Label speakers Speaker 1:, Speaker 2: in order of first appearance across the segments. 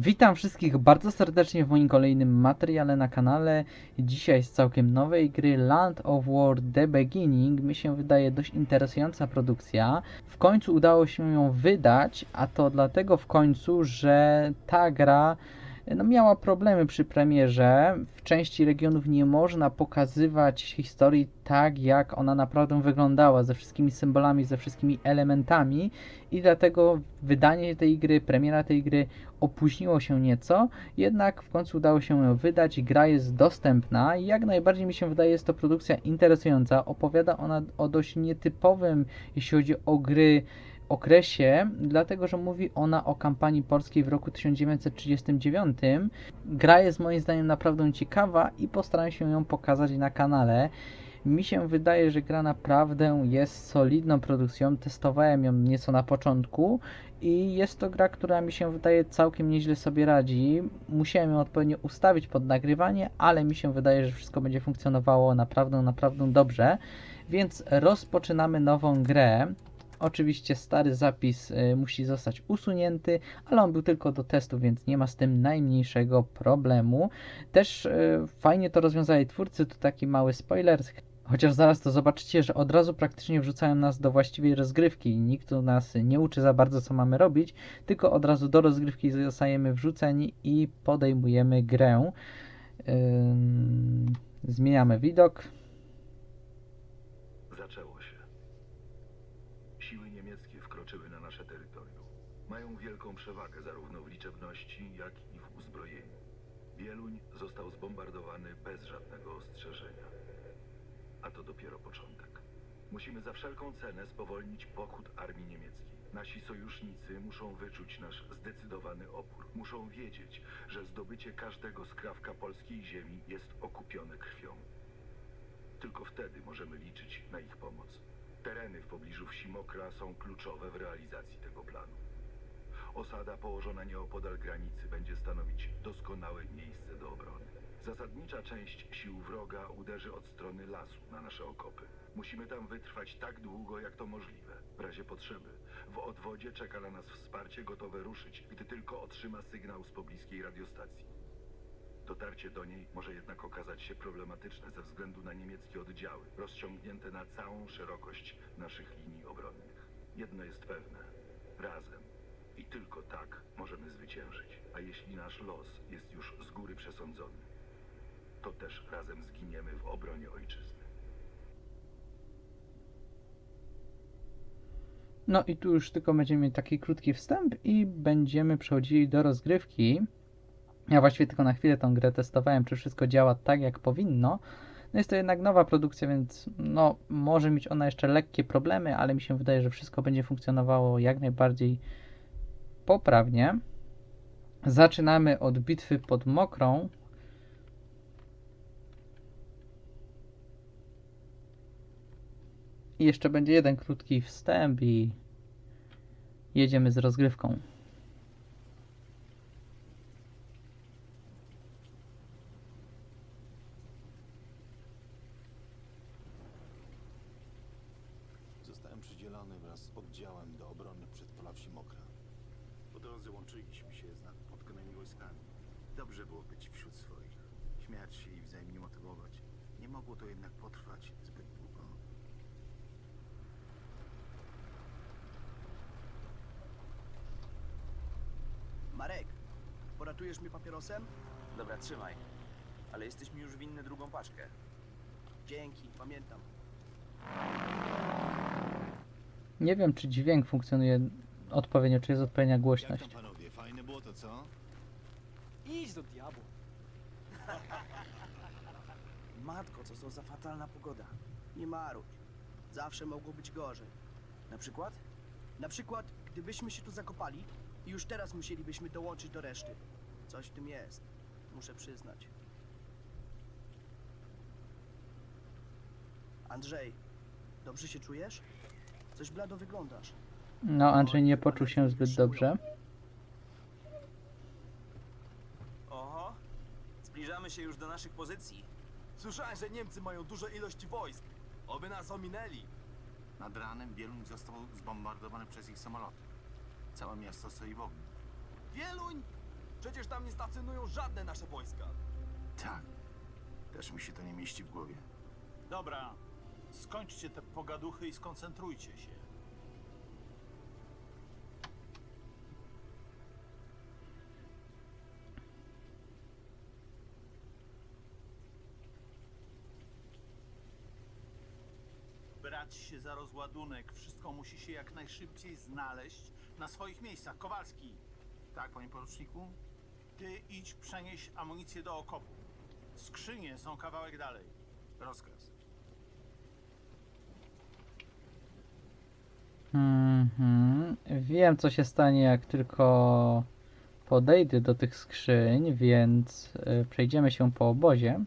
Speaker 1: Witam wszystkich bardzo serdecznie w moim kolejnym materiale na kanale. Dzisiaj z całkiem nowej gry Land of War The Beginning. Mi się wydaje dość interesująca produkcja. W końcu udało się ją wydać, a to dlatego w końcu, że ta gra no, miała problemy przy premierze. W części regionów nie można pokazywać historii tak, jak ona naprawdę wyglądała, ze wszystkimi symbolami, ze wszystkimi elementami i dlatego wydanie tej gry, premiera tej gry opóźniło się nieco, jednak w końcu udało się ją wydać, gra jest dostępna i jak najbardziej mi się wydaje jest to produkcja interesująca. Opowiada ona o dość nietypowym, jeśli chodzi o gry, okresie, dlatego że mówi ona o kampanii polskiej w roku 1939. Gra jest moim zdaniem naprawdę ciekawa i postaram się ją pokazać na kanale. Mi się wydaje, że gra naprawdę jest solidną produkcją. Testowałem ją nieco na początku i jest to gra, która mi się wydaje całkiem nieźle sobie radzi. Musiałem ją odpowiednio ustawić pod nagrywanie, ale mi się wydaje, że wszystko będzie funkcjonowało naprawdę, naprawdę dobrze. Więc rozpoczynamy nową grę. Oczywiście stary zapis y, musi zostać usunięty, ale on był tylko do testu, więc nie ma z tym najmniejszego problemu. Też y, fajnie to rozwiązali twórcy, tu taki mały spoiler. Chociaż zaraz to zobaczycie, że od razu praktycznie wrzucają nas do właściwej rozgrywki. Nikt tu nas nie uczy za bardzo, co mamy robić, tylko od razu do rozgrywki zostajemy wrzuceni i podejmujemy grę. Ym, zmieniamy widok.
Speaker 2: Wieluń został zbombardowany bez żadnego ostrzeżenia. A to dopiero początek. Musimy za wszelką cenę spowolnić pochód armii niemieckiej. Nasi sojusznicy muszą wyczuć nasz zdecydowany opór. Muszą wiedzieć, że zdobycie każdego skrawka polskiej ziemi jest okupione krwią. Tylko wtedy możemy liczyć na ich pomoc. Tereny w pobliżu wsi Mokra są kluczowe w realizacji tego planu. Osada położona nieopodal granicy będzie stanowić doskonałe miejsce do obrony. Zasadnicza część sił wroga uderzy od strony lasu na nasze okopy. Musimy tam wytrwać tak długo, jak to możliwe. W razie potrzeby w odwodzie czeka na nas wsparcie gotowe ruszyć, gdy tylko otrzyma sygnał z pobliskiej radiostacji. Dotarcie do niej może jednak okazać się problematyczne ze względu na niemieckie oddziały, rozciągnięte na całą szerokość naszych linii obronnych. Jedno jest pewne. Razem i tylko tak możemy zwyciężyć. A jeśli nasz los jest już z góry przesądzony, to też razem zginiemy w obronie ojczyzny.
Speaker 1: No i tu już tylko będziemy mieć taki krótki wstęp i będziemy przechodzili do rozgrywki. Ja właściwie tylko na chwilę tą grę testowałem, czy wszystko działa tak, jak powinno. No jest to jednak nowa produkcja, więc no, może mieć ona jeszcze lekkie problemy, ale mi się wydaje, że wszystko będzie funkcjonowało jak najbardziej poprawnie. Zaczynamy od bitwy pod Mokrą. I jeszcze będzie jeden krótki wstęp i jedziemy z rozgrywką.
Speaker 3: Zostałem przydzielony wraz z oddziałem do obrony przed pola wsi Mokra. Drodze łączyliśmy się z napotkanymi wojskami. Dobrze było być wśród swoich, śmiać się i wzajemnie motywować. Nie mogło to jednak potrwać zbyt długo.
Speaker 4: Marek, poratujesz mnie papierosem?
Speaker 5: Dobra, trzymaj. Ale jesteś mi już winny drugą paczkę.
Speaker 4: Dzięki, pamiętam.
Speaker 1: Nie wiem, czy dźwięk funkcjonuje odpowiednio, czy jest odpowiednia
Speaker 3: Jak
Speaker 1: głośność.
Speaker 3: tam panowie, fajne było to co?
Speaker 4: Idź do diabła. Matko, co to za fatalna pogoda. Nie marudź. Zawsze mogło być gorzej.
Speaker 5: Na przykład?
Speaker 4: Na przykład, gdybyśmy się tu zakopali i już teraz musielibyśmy dołączyć do reszty. Coś w tym jest. Muszę przyznać. Andrzej, dobrze się czujesz? Coś blado wyglądasz.
Speaker 1: No, Andrzej nie poczuł się zbyt dobrze.
Speaker 5: Oho. Zbliżamy się już do naszych pozycji.
Speaker 6: Słyszałem, że Niemcy mają dużo ilości wojsk. Oby nas ominęli.
Speaker 3: Nad ranem Wieluń został zbombardowany przez ich samoloty. Całe miasto stoi w ogniu.
Speaker 6: Wieluń! Przecież
Speaker 5: Przecież tam nie stacjonują żadne nasze wojska.
Speaker 2: Tak. Też mi się to nie mieści w głowie.
Speaker 7: Dobra, skończcie te pogaduchy i skoncentrujcie się. Brać się za rozładunek. Wszystko musi się jak najszybciej znaleźć na swoich miejscach. Kowalski,
Speaker 2: Tak, panie poruczniku?
Speaker 7: ty idź przenieść amunicję do okopu. Skrzynie są kawałek dalej.
Speaker 2: Rozkaz.
Speaker 1: Mhm. Wiem, co się stanie, jak tylko podejdę do tych skrzyń, więc y, przejdziemy się po obozie.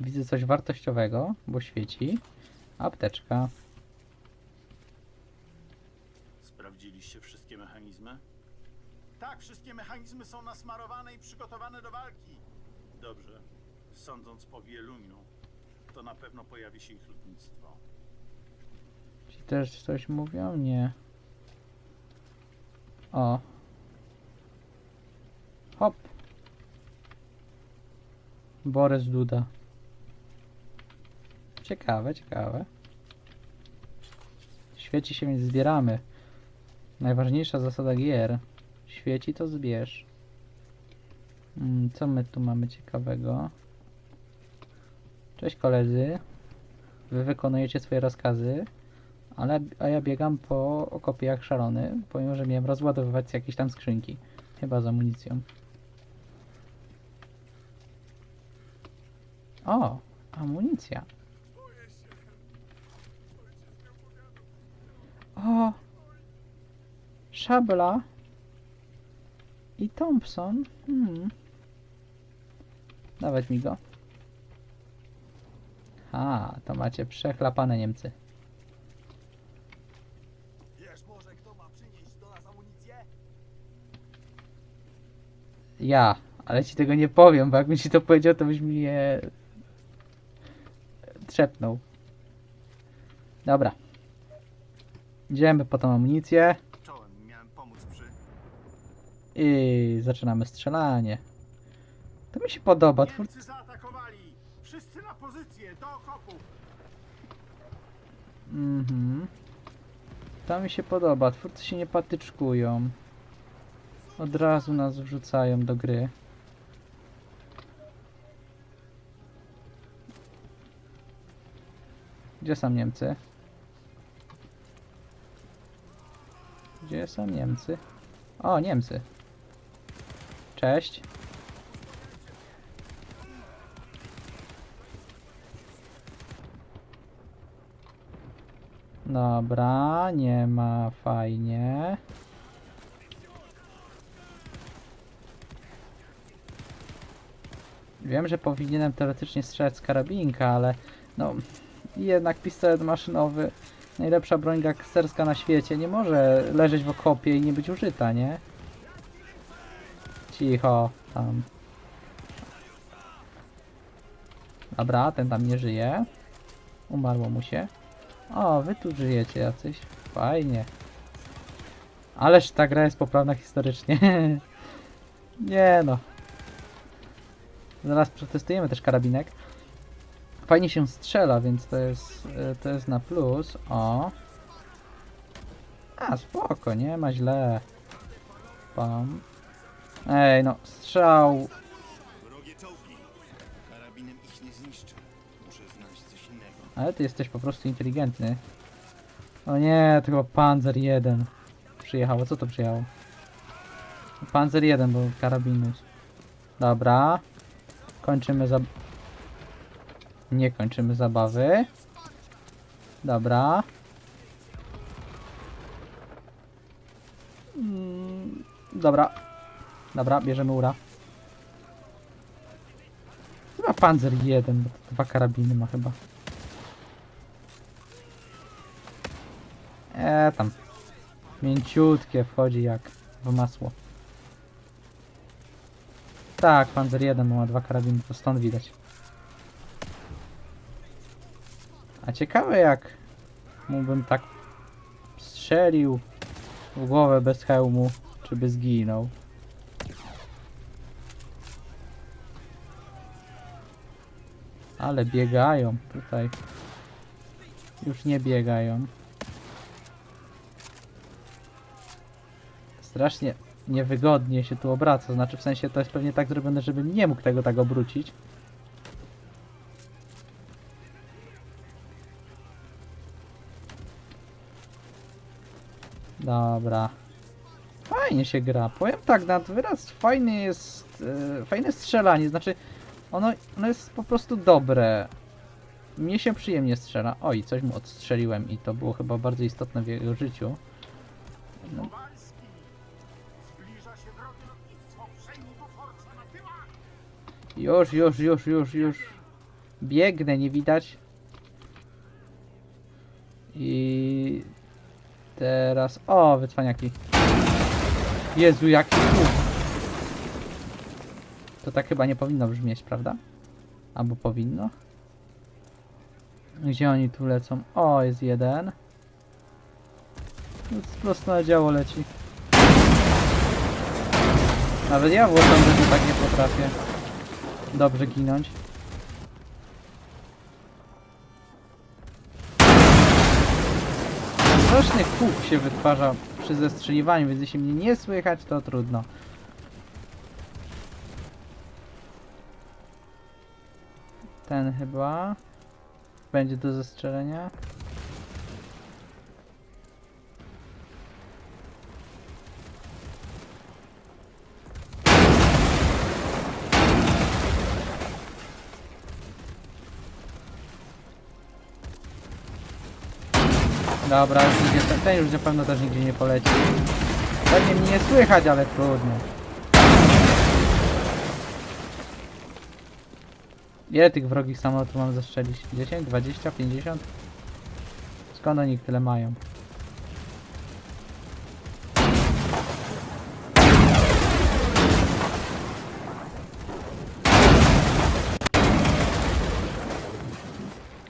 Speaker 1: Widzę coś wartościowego, bo świeci. Apteczka.
Speaker 7: Sprawdziliście wszystkie mechanizmy? Tak, wszystkie mechanizmy są nasmarowane i przygotowane do walki. Dobrze. Sądząc po Wieluniu, to na pewno pojawi się ich lotnictwo.
Speaker 1: Ci też coś mówią? Nie. O. Hop. Borys Duda. Ciekawe, ciekawe. Świeci się, więc zbieramy. Najważniejsza zasada gier. Świeci, to zbierz. Mm, Co my tu mamy ciekawego? Cześć koledzy. Wy wykonujecie swoje rozkazy. Ale, a ja biegam po okopie jak szalony, pomimo, że miałem rozładowywać jakieś tam skrzynki. Chyba z amunicją. O, amunicja. O, szabla i Thompson. Hmm. Dawać mi go. A, to macie przechlapane Niemcy.
Speaker 5: Wiesz może, kto ma przynieść do nas amunicję?
Speaker 1: Ja, ale ci tego nie powiem, bo jakbym ci to powiedział, to byś mnie trzepnął. Dobra. Idziemy po tą amunicję
Speaker 2: Czołem, miałem pomóc przy...
Speaker 1: i zaczynamy strzelanie. To mi się podoba. Twór...
Speaker 7: Niemcy zaatakowali! Wszyscy na pozycję, do okopów!
Speaker 1: Mhm. To mi się podoba. Twórcy się nie patyczkują. Od razu nas wrzucają do gry. Gdzie są Niemcy? Gdzie są Niemcy? O, Niemcy. Cześć. Dobra, nie ma fajnie. Wiem, że powinienem teoretycznie strzelać z karabinka, ale no jednak pistolet maszynowy, najlepsza broń gangsterska na świecie, nie może leżeć w okopie i nie być użyta, nie? Cicho, tam. Dobra, ten tam nie żyje. Umarło mu się. O, wy tu żyjecie jacyś. Fajnie. Ależ ta gra jest poprawna historycznie. Nie no. Zaraz przetestujemy też karabinek. Fajnie się strzela, więc to jest, y, to jest na plus. O. A, spoko, nie ma źle. Pam. Ej, no, strzał. Ale ty jesteś po prostu inteligentny. O nie, to chyba Panzer 1 przyjechało. Co to przyjechało? Panzer 1, bo karabinus. Dobra. Kończymy zab... Nie kończymy zabawy. Dobra. Mm, Dobra. Dobra, bierzemy ura. Chyba Panzer 1, bo dwa karabiny ma chyba. E tam. Mięciutkie wchodzi jak w masło. Tak, Panzer 1 ma dwa karabiny, to stąd widać. A ciekawe jak mógłbym tak strzelił w głowę bez hełmu, czy by zginął. Ale biegają tutaj. Już nie biegają. Strasznie niewygodnie się tu obraca. Znaczy w sensie to jest pewnie tak zrobione, żebym nie mógł tego tak obrócić. Dobra. Fajnie się gra. Powiem tak, nad wyraz fajny jest. E, fajne strzelanie, znaczy ono, ono jest po prostu dobre. Mnie się przyjemnie strzela. Oj, coś mu odstrzeliłem i to było chyba bardzo istotne w jego życiu. No, już, już, już, już, już. Biegnę, nie widać. I teraz. O, wycwaniaki. Jezu, jaki. To tak chyba nie powinno brzmieć, prawda? Albo powinno? Gdzie oni tu lecą? O, jest jeden. Prosto na działo leci. Nawet ja włączam, że tak nie potrafię dobrze ginąć. Straszny się wytwarza przy zestrzeliwaniu, więc jeśli mnie nie słychać, to trudno. Ten chyba będzie do zestrzelenia. Dobra, już nigdzie, ten, ten już na pewno też nigdzie nie poleci. Pewnie mnie nie słychać, ale trudno. Ile tych wrogich samolotów mam zastrzelić? 10, 20, 50? Skąd oni tyle mają?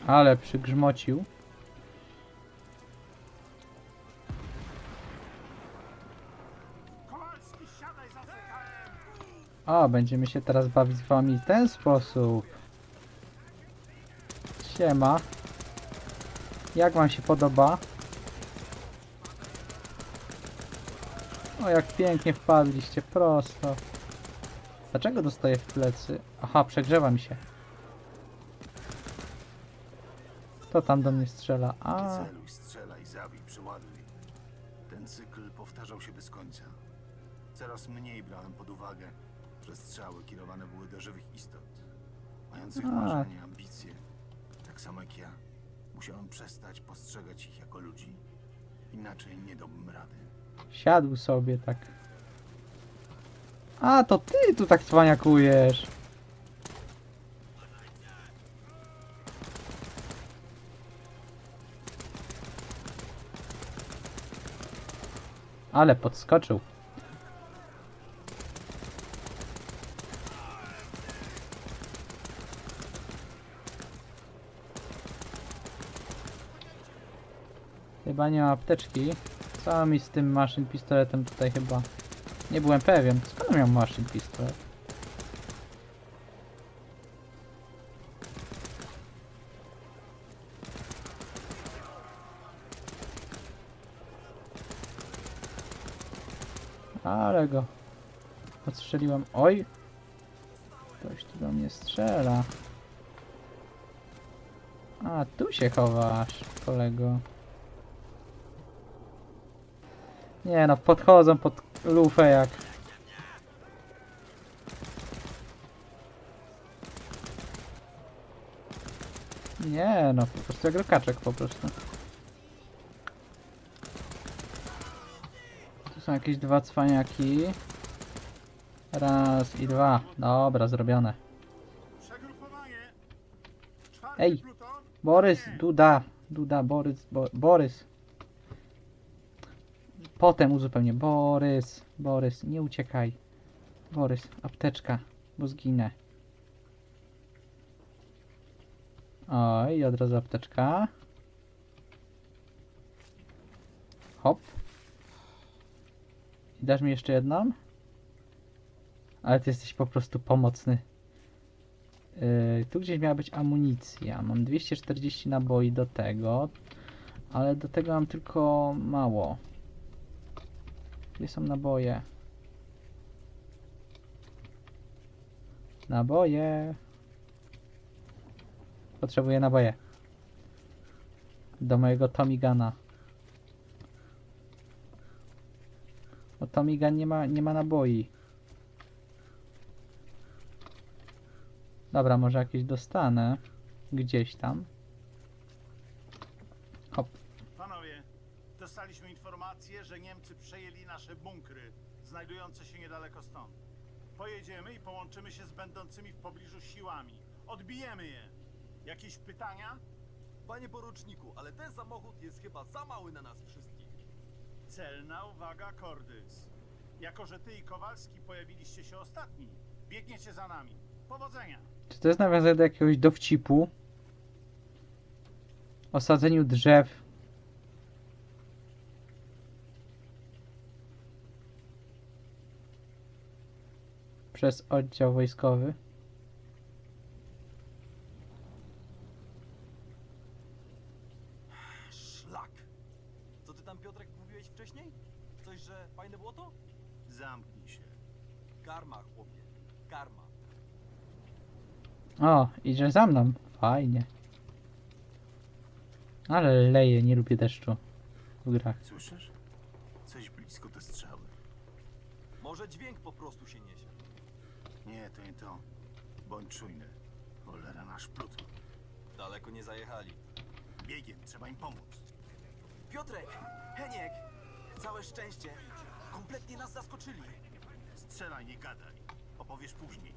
Speaker 1: Ale przygrzmocił. O, będziemy się teraz bawić z wami w ten sposób. Siema. Jak wam się podoba? O, jak pięknie wpadliście, prosto. Dlaczego dostaję w plecy? Aha, przegrzewa mi się. Kto tam do mnie strzela? A,
Speaker 2: strzelaj, zabij. Ten cykl powtarzał się bez końca. Coraz mniej brałem pod uwagę, że strzały kierowane były do żywych istot, mających
Speaker 1: A.
Speaker 2: marzenia, ambicje. Tak samo jak ja. Musiałem przestać postrzegać ich jako ludzi. Inaczej nie dałbym rady.
Speaker 1: siadł sobie tak. A, to ty tu tak cwaniakujesz. Ale podskoczył. Chyba nie ma apteczki. Co mi z tym maszyn pistoletem tutaj chyba? Nie byłem pewien. Skąd miał maszyn pistolet? Ale go odstrzeliłem. Oj! Ktoś tu do mnie strzela. A, tu się chowasz, kolego. Nie no, podchodzą pod lufę jak... Nie no, po prostu jak rokaczek po prostu. Tu są jakieś dwa cwaniaki. Raz i dwa. Dobra, zrobione. Ej? Borys. Duda, Duda, Borys, Bo Borys. Potem uzupełnię. Borys, Borys, nie uciekaj. Borys, apteczka, bo zginę. Oj, od razu apteczka. Hop. I dasz mi jeszcze jedną? Ale ty jesteś po prostu pomocny. Yy, tu gdzieś miała być amunicja. Mam 240 naboi do tego, ale do tego mam tylko mało. Gdzie są naboje? Naboje. Potrzebuję naboje. Do mojego Tommy Guna. Bo Tommy Gun nie ma, nie ma naboi. Dobra, może jakieś dostanę. Gdzieś tam. Hop.
Speaker 7: Panowie, dostaliśmy informację, że Niemcy przejęli nasze bunkry, znajdujące się niedaleko stąd. Pojedziemy i połączymy się z będącymi w pobliżu siłami. Odbijemy je. Jakieś pytania?
Speaker 5: Panie poruczniku, ale ten samochód jest chyba za mały na nas wszystkich.
Speaker 7: Celna uwaga, Kordys. Jako, że ty i Kowalski pojawiliście się ostatni, biegniecie za nami. Powodzenia!
Speaker 1: Czy to jest nawiązanie do jakiegoś dowcipu? O sadzeniu drzew. Przez oddział wojskowy.
Speaker 5: Szlak. Co ty tam, Piotrek, mówiłeś wcześniej? Coś, że fajne było to?
Speaker 2: Zamknij się.
Speaker 5: Karma, chłopie. Karma.
Speaker 1: O, idzie za mną. Fajnie. Ale leje, nie lubię deszczu w grach.
Speaker 2: Słyszysz? Coś blisko te strzały.
Speaker 5: Może dźwięk po prostu się.
Speaker 2: Nie, to nie to. Bądź czujny. Cholera nasz pluton.
Speaker 5: Daleko nie zajechali.
Speaker 2: Biegiem, trzeba im pomóc.
Speaker 5: Piotrek! Heniek! Całe szczęście. Kompletnie nas zaskoczyli.
Speaker 2: Strzelaj, nie gadaj. Opowiesz później.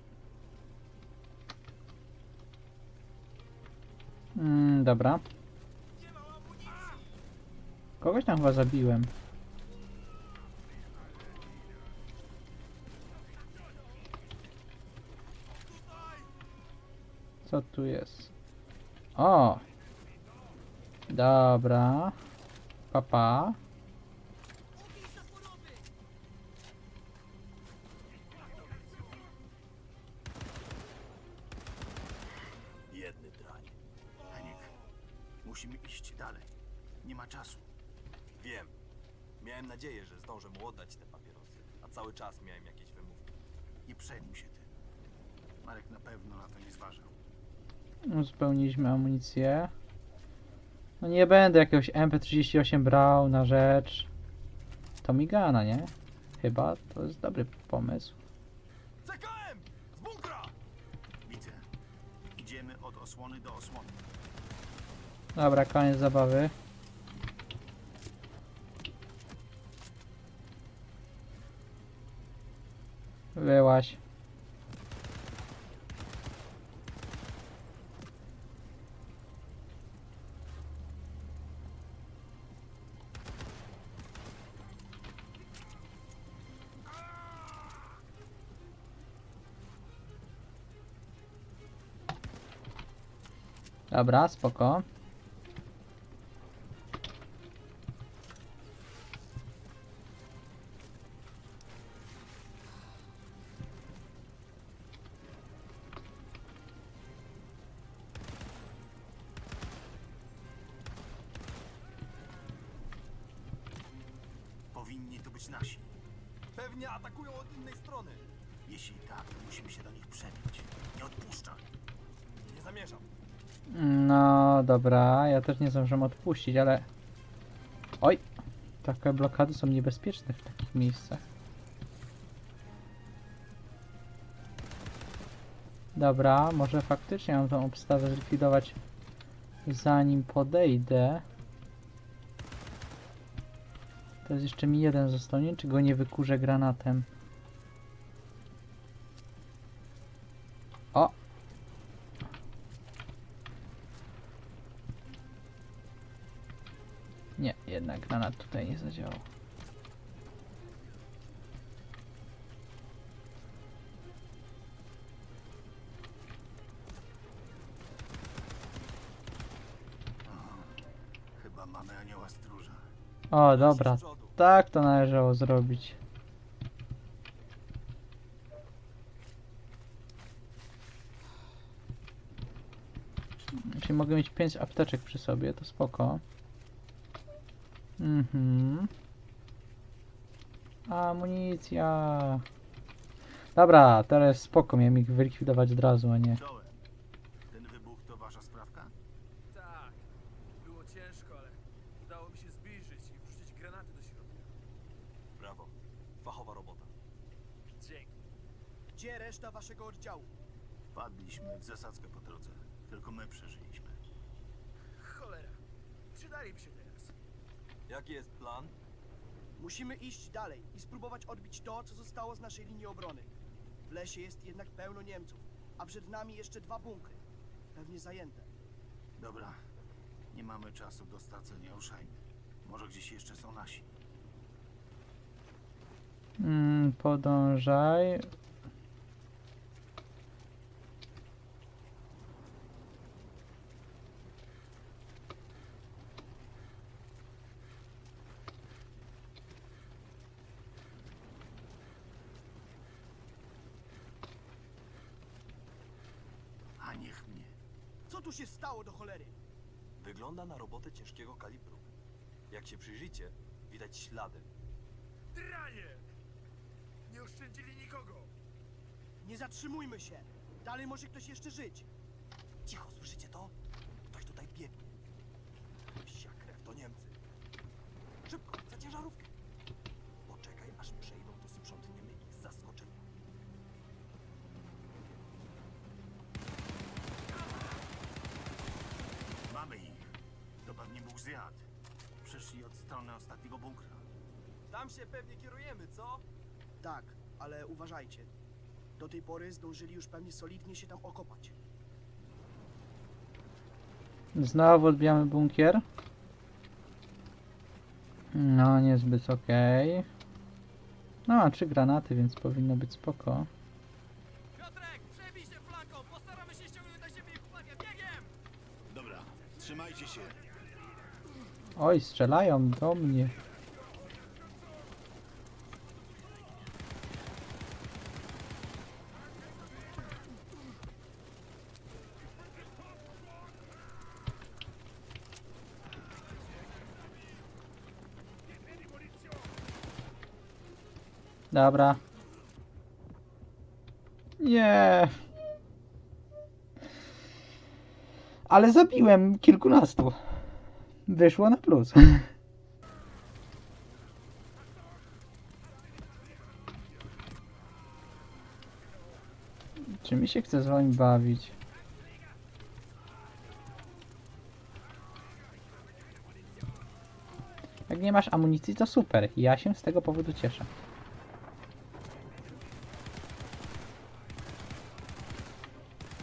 Speaker 1: Mm, dobra. Kogoś tam chyba zabiłem. Co tu jest? O! Dobra. Papa.
Speaker 5: Jedny drań.
Speaker 2: Musimy iść dalej. Nie ma czasu.
Speaker 5: Wiem. Miałem nadzieję, że zdążę mu oddać te papierosy, a cały czas miałem jakieś wymówki.
Speaker 2: Nie przejmuj się tym. Marek na pewno na to nie zważał.
Speaker 1: Uzupełniliśmy amunicję. No nie będę jakiegoś MP38 brał na rzecz Tomigana, nie? Chyba to jest dobry pomysł.
Speaker 5: CKM! Z bunkra!
Speaker 2: Widzę. Idziemy od osłony do osłony.
Speaker 1: Dobra, koniec zabawy. Wyłaś. Dobra, spoko.
Speaker 2: Powinni to być nasi.
Speaker 5: Pewnie atakują od innej strony.
Speaker 2: Jeśli tak, to musimy się do nich przebić. Nie odpuszczaj.
Speaker 5: Nie zamierzam.
Speaker 1: No dobra, ja też nie zdążę odpuścić, ale... Oj! Takie blokady są niebezpieczne w takich miejscach. Dobra, może faktycznie mam tą obstawę zlikwidować zanim podejdę. To jest jeszcze mi jeden został, nie wiem, czy go nie wykurzę granatem. Zadziałał.
Speaker 2: Chyba mamy anioła stróża.
Speaker 1: O, dobra. Tak to należało zrobić. Czyli mogę mieć 5 apteczek przy sobie, to spoko. Mhm. Amunicja. Dobra, teraz spoko, miałem ich wylikwidować od razu, a nie.
Speaker 2: Dołem. Ten wybuch to wasza sprawka?
Speaker 5: Tak. Było ciężko, ale udało mi się zbliżyć i wrzucić granaty do środka. Brawo. Fachowa robota. Dzięki.
Speaker 4: Gdzie reszta waszego oddziału?
Speaker 2: Padliśmy w zasadzkę po drodze. Tylko my przeżyliśmy.
Speaker 5: Cholera. Przydali mi się teraz. Jaki jest plan?
Speaker 4: Musimy iść dalej i spróbować odbić to, co zostało z naszej linii obrony. W lesie jest jednak pełno Niemców, a przed nami jeszcze dwa bunkry. Pewnie zajęte.
Speaker 2: Dobra. Nie mamy czasu do stracenia. Ruszajmy. Może gdzieś jeszcze są nasi.
Speaker 1: Mm, podążaj.
Speaker 2: A niech mnie.
Speaker 4: Co tu się stało do cholery?
Speaker 5: Wygląda na robotę ciężkiego kalibru. Jak się przyjrzycie, widać ślady.
Speaker 8: Dranie! Nie oszczędzili nikogo!
Speaker 4: Nie zatrzymujmy się! Dalej może ktoś jeszcze żyć.
Speaker 5: Cicho, słyszycie to? Ktoś tutaj biegnie. Tam się pewnie kierujemy, co?
Speaker 4: Tak, ale uważajcie. Do tej pory zdążyli już pewnie solidnie się tam okopać.
Speaker 1: Znowu odbijamy bunkier. No, niezbyt okej. No, mam trzy granaty, więc powinno być spoko.
Speaker 9: Piotrek, przebij się flanką, postaramy się ściągnąć na siebie ich uwagę, biegiem!
Speaker 2: Dobra. Trzymajcie się.
Speaker 1: Oj, strzelają do mnie. Dobra. Nie. Ale zabiłem kilkunastu. Wyszło na plus. Czy mi się chce z wami bawić? Jak nie masz amunicji, to super. Ja się z tego powodu cieszę.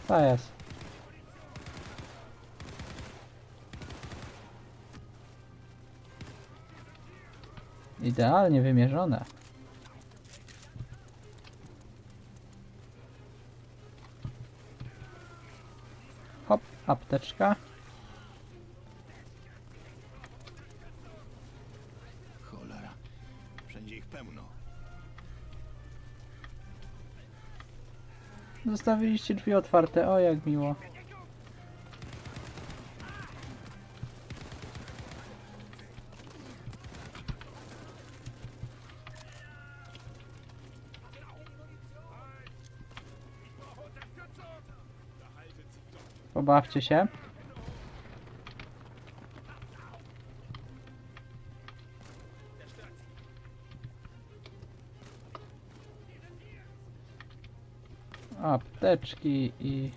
Speaker 1: To jest. Idealnie wymierzone. Hop, apteczka. Zostawiliście drzwi otwarte, o jak miło. Pobawcie się. Apteczki i...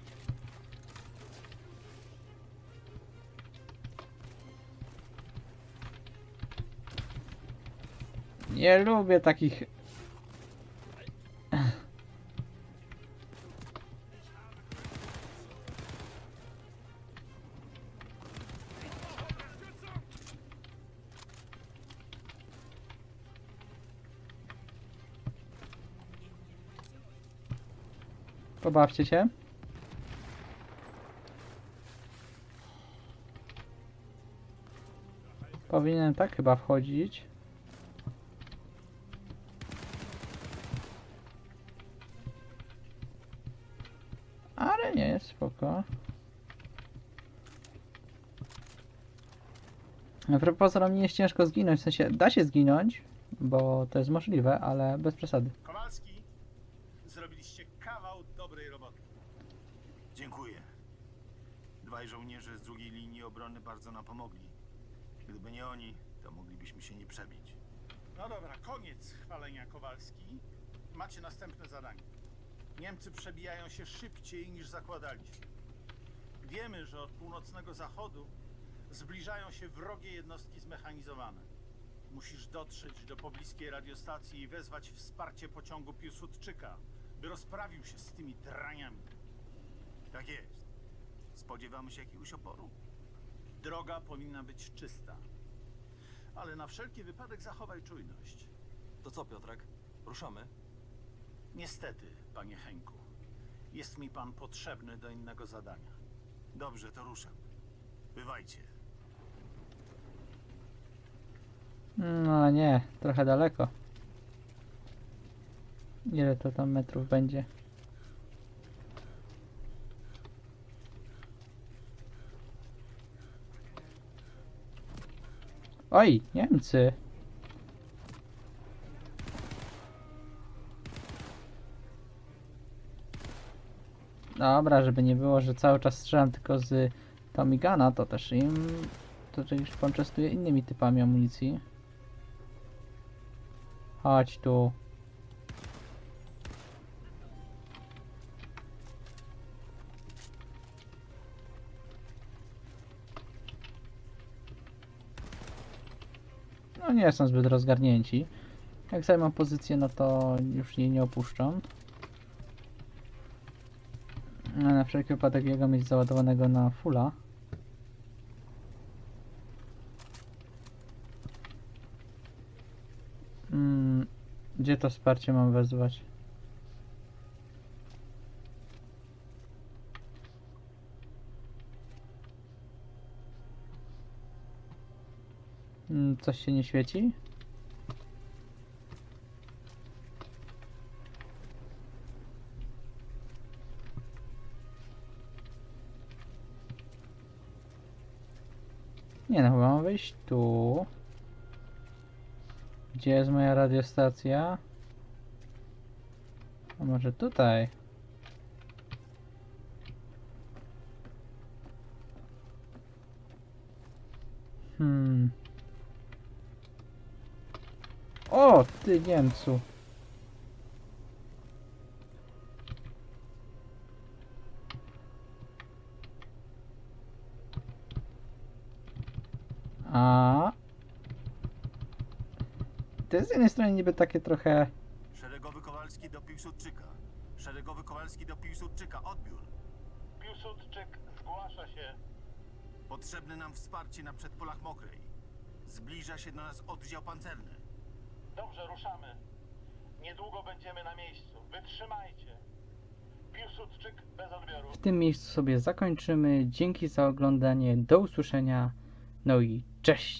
Speaker 1: Nie lubię takich... Pobawcie się. Powinienem tak chyba wchodzić. Ale nie spoko. Wbrew pozorom nie jest ciężko zginąć, w sensie da się zginąć, bo to jest możliwe, ale bez przesady.
Speaker 2: Dwaj żołnierze z drugiej linii obrony bardzo nam pomogli. Gdyby nie oni, to moglibyśmy się nie przebić.
Speaker 7: No dobra, koniec chwalenia Kowalski. Macie następne zadanie. Niemcy przebijają się szybciej niż zakładaliśmy. Wiemy, że od północnego zachodu zbliżają się wrogie jednostki zmechanizowane. Musisz dotrzeć do pobliskiej radiostacji i wezwać wsparcie pociągu Piłsudczyka, by rozprawił się z tymi draniami.
Speaker 2: Tak jest. Spodziewamy się jakiegoś oporu?
Speaker 7: Droga powinna być czysta. Ale na wszelki wypadek zachowaj czujność.
Speaker 5: To co, Piotrek? Ruszamy?
Speaker 7: Niestety, panie Henku, jest mi pan potrzebny do innego zadania.
Speaker 2: Dobrze, to ruszam. Bywajcie.
Speaker 1: No nie, trochę daleko. Ile to tam metrów będzie? Oj, Niemcy! Dobra, żeby nie było, że cały czas strzelam tylko z Tomigana, to też im to też poczęstuję innymi typami amunicji. Chodź tu. No nie są zbyt rozgarnięci. Jak zajmą pozycję, no to już jej nie opuszczą. A na wszelki wypadek jego mieć załadowanego na fulla. Mm, gdzie to wsparcie mam wezwać? Mm, coś się nie świeci? Nie no, chyba mam wyjść tu. Gdzie jest moja radiostacja? A może tutaj? Hmm. O, ty Niemcu. A. To jest z jednej strony niby takie trochę
Speaker 2: Szeregowy Kowalski do Piłsudczyka. Szeregowy Kowalski do Piłsudczyka. Odbiór.
Speaker 7: Piłsudczyk zgłasza się.
Speaker 2: Potrzebne nam wsparcie na przedpolach Mokrej. Zbliża się do nas oddział pancerny.
Speaker 7: Dobrze, ruszamy. Niedługo będziemy na miejscu. Wytrzymajcie. Piłsudczyk bez odbioru.
Speaker 1: w tym miejscu sobie zakończymy. Dzięki za oglądanie. Do usłyszenia. No i cześć.